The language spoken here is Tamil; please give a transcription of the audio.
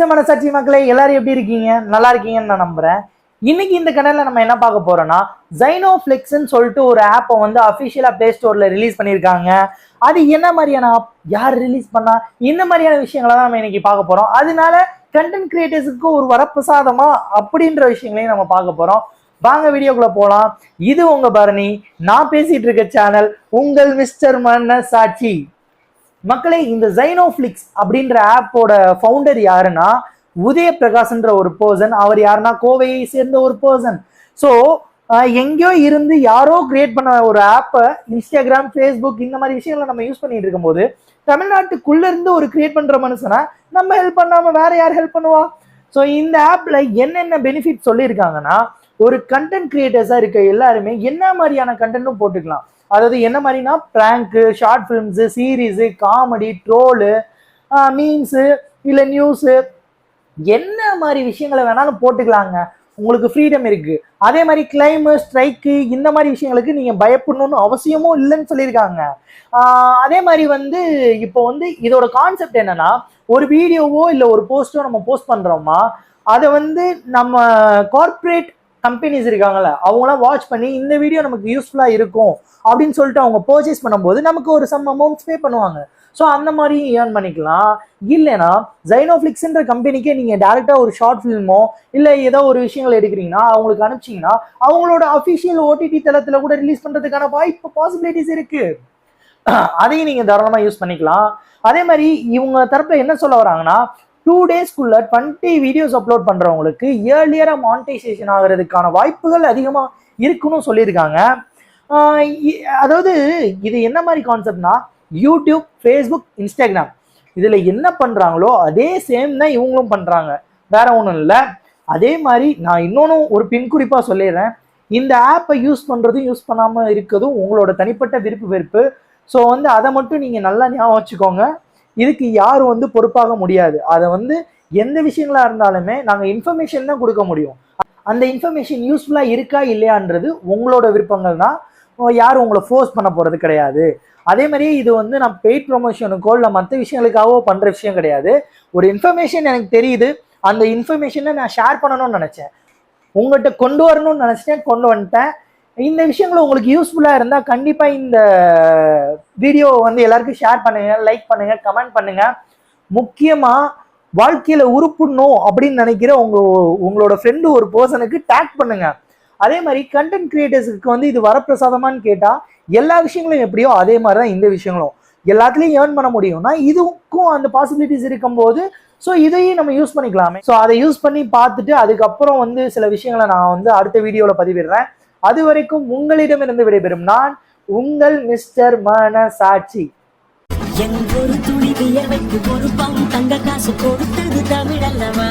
கிருஷ்ண மனசாட்சி மக்களே எல்லாரும் எப்படி இருக்கீங்க? நல்லா இருக்கீங்கன்னு நான் நம்புறேன். இன்னைக்கு இந்த கனல்ல நம்ம என்ன பார்க்க போறோம்னா ஜைனோ ஃபிளிக்ஸ்ன்னு சொல்லிட்டு ஒரு ஆப்பை வந்து அஃபிஷியலா பிளே ஸ்டோர்ல ரிலீஸ் பண்ணியிருக்காங்க. அது என்ன மாதிரியான ஆப் யார் ரிலீஸ் பண்ணா? இந்த மாதிரியான விஷயங்களை தான் நம்ம இன்னைக்கு பார்க்க போறோம். அதனால கண்டென்ட் கிரியேட்டர்ஸுக்கு ஒரு வரப்பிரசாதமா அப்படின்ற விஷயங்களையும் நம்ம பார்க்க போறோம். வாங்க வீடியோக்குள்ள போகலாம் இது உங்க பரணி. நான் பேசிட்டு இருக்க சேனல் உங்கள் மிஸ்டர் மன்ன சாட்சி மக்களே இந்த ஜைனோஃபிளிக்ஸ் அப்படின்ற ஆப்போட ஃபவுண்டர் யாருன்னா உதய பிரகாஷ்ன்ற ஒரு பர்சன் அவர் யாருன்னா கோவையை சேர்ந்த ஒரு பர்சன் ஸோ எங்கேயோ இருந்து யாரோ கிரியேட் பண்ண ஒரு ஆப்பை இன்ஸ்டாகிராம் ஃபேஸ்புக் இந்த மாதிரி விஷயங்களை நம்ம யூஸ் பண்ணிட்டு இருக்கும்போது தமிழ்நாட்டுக்குள்ள இருந்து ஒரு கிரியேட் பண்ற மனுஷனை நம்ம ஹெல்ப் பண்ணாம வேற யார் ஹெல்ப் பண்ணுவா? ஸோ இந்த ஆப்ல என்னென்ன பெனிஃபிட் சொல்லியிருக்காங்கன்னா ஒரு கண்டென்ட் கிரியேட்டர்ஸாக இருக்க எல்லாருமே என்ன மாதிரியான கண்டென்ட்டும் போட்டுக்கலாம். அதாவது என்ன மாதிரினா prank short films series comedy troll memes இல்லை நியூஸு என்ன மாதிரி விஷயங்களை வேணாலும் போட்டுக்கலாங்க. உங்களுக்கு ஃப்ரீடம் இருக்கு. அதே மாதிரி கிளைமு ஸ்ட்ரைக்கு இந்த மாதிரி விஷயங்களுக்கு நீங்க பயப்படணும்னு அவசியமும் இல்லைன்னு சொல்லியிருக்காங்க. அதே மாதிரி வந்து இப்போ வந்து இதோட கான்செப்ட் என்னன்னா ஒரு வீடியோவோ இல்லை ஒரு போஸ்ட்டோ நம்ம போஸ்ட் பண்றோமா அதை வந்து நம்ம கார்ப்பரேட் கம்பெனிஸ் இருக்காங்கல்ல அவங்களாம் வாட்ச் பண்ணி இந்த வீடியோ நமக்கு யூஸ்ஃபுல்லாக இருக்கும் அப்படின்னு சொல்லிட்டு அவங்க பர்ச்சேஸ் பண்ணும்போது நமக்கு ஒரு சம் அமௌண்ட்ஸ் பே பண்ணுவாங்க. ஸோ அந்த மாதிரி ஏர்ன் பண்ணிக்கலாம். இல்லைனா ஜைனோஃப்ளிக்ஸ்ன்ற கம்பெனிக்கே நீங்கள் டேரெக்டாக ஒரு ஷார்ட் ஃபிலிமோ இல்லை ஏதோ ஒரு விஷயங்கள் எடுக்கிறீங்கன்னா அவங்களுக்கு அனுப்பிச்சிங்கன்னா அவங்களோட அஃபிஷியல் ஓடிடி தளத்தில் கூட ரிலீஸ் பண்ணுறதுக்கான வாய்ப்பு பாசிபிலிட்டிஸ் இருக்கு. அதையும் நீங்கள் தாராளமாக யூஸ் பண்ணிக்கலாம். அதே மாதிரி இவங்க தரப்பில் என்ன சொல்ல வராங்கன்னா டூ டேஸ்க்குள்ள டுவெண்ட்டி வீடியோஸ் அப்லோட் பண்ணுறவங்களுக்கு இயர்லியராக மானிட்டைசேஷன் ஆகிறதுக்கான வாய்ப்புகள் அதிகமாக இருக்குன்னு சொல்லியிருக்காங்க. இ- அதாவது இது என்ன மாதிரி கான்செப்ட்னா யூடியூப் ஃபேஸ்புக் இன்ஸ்டாகிராம் இதில் என்ன பண்ணுறாங்களோ அதே சேம் தான் இவங்களும் பண்ணுறாங்க வேற ஒன்றும் இல்லை. அதே மாதிரி நான் இன்னொன்று ஒரு பின் குறிப்பாக சொல்லிடுறேன். இந்த ஆப்பை யூஸ் பண்ணுறதும் யூஸ் பண்ணாமல் இருக்கிறதும் உங்களோட தனிப்பட்ட விருப்பு வெறுப்பு. ஸோ வந்து அதை மட்டும் நீங்கள் நல்லா ஞாபகம் வச்சுக்கோங்க. இதுக்கு யாரும் வந்து பொறுப்பாக முடியாது. அதை வந்து எந்த விஷயங்களா இருந்தாலுமே நாங்கள் இன்ஃபர்மேஷன் தான் கொடுக்க முடியும். அந்த இன்ஃபர்மேஷன் யூஸ்ஃபுல்லாக இருக்கா இல்லையான்றது உங்களோட விருப்பங்கள் தான். யாரும் உங்களை ஃபோர்ஸ் பண்ண போகிறது கிடையாது. அதே மாதிரி இது வந்து நான் பெய்ட் ப்ரொமோஷனுக்கோ இல்லை மற்ற விஷயங்களுக்காகவோ பண்ணுற விஷயம் கிடையாது. ஒரு இன்ஃபர்மேஷன் எனக்கு தெரியுது. அந்த இன்ஃபர்மேஷனை நான் ஷேர் பண்ணணும்னு நினச்சேன். உங்கள்கிட்ட கொண்டு வரணும்னு நினச்சிட்டேன். கொண்டு வந்துட்டேன். இந்த விஷயங்கள் உங்களுக்கு யூஸ்ஃபுல்லாக இருந்தால் கண்டிப்பாக இந்த வீடியோ வந்து எல்லாருக்கும் ஷேர் பண்ணுங்க லைக் பண்ணுங்க கமெண்ட் பண்ணுங்க. முக்கியமாக வாழ்க்கையில் உருப்பிடணும் அப்படின்னு நினைக்கிற உங்கள் உங்களோட ஃப்ரெண்டு ஒரு பர்சனுக்கு டேக் பண்ணுங்க. அதே மாதிரி கண்டென்ட் கிரியேட்டர்ஸுக்கு வந்து இது வரப்பிரசாதமான்னு கேட்டால் எல்லா விஷயங்களும் எப்படியோ அதே மாதிரி தான் இந்த விஷயங்களும். எல்லாத்துலேயும் ஏர்ன் பண்ண முடியும்னா இதுக்கும் அந்த பாசிபிலிட்டிஸ் இருக்கும்போது ஸோ இதையும் நம்ம யூஸ் பண்ணிக்கலாமே. ஸோ அதை யூஸ் பண்ணி பார்த்துட்டு அதுக்கப்புறம் வந்து சில விஷயங்களை நான் வந்து அடுத்த வீடியோவில் பதிவிடுறேன். அது வரைக்கும் உங்களிடமிருந்து விடைபெறும் நான் உங்கள் மிஸ்டர் மன சாட்சி என் ஒரு துளி வியர்வைக்கு ஒரு பவுன் தங்க காசு கொடுத்தது தமிழல்லவா?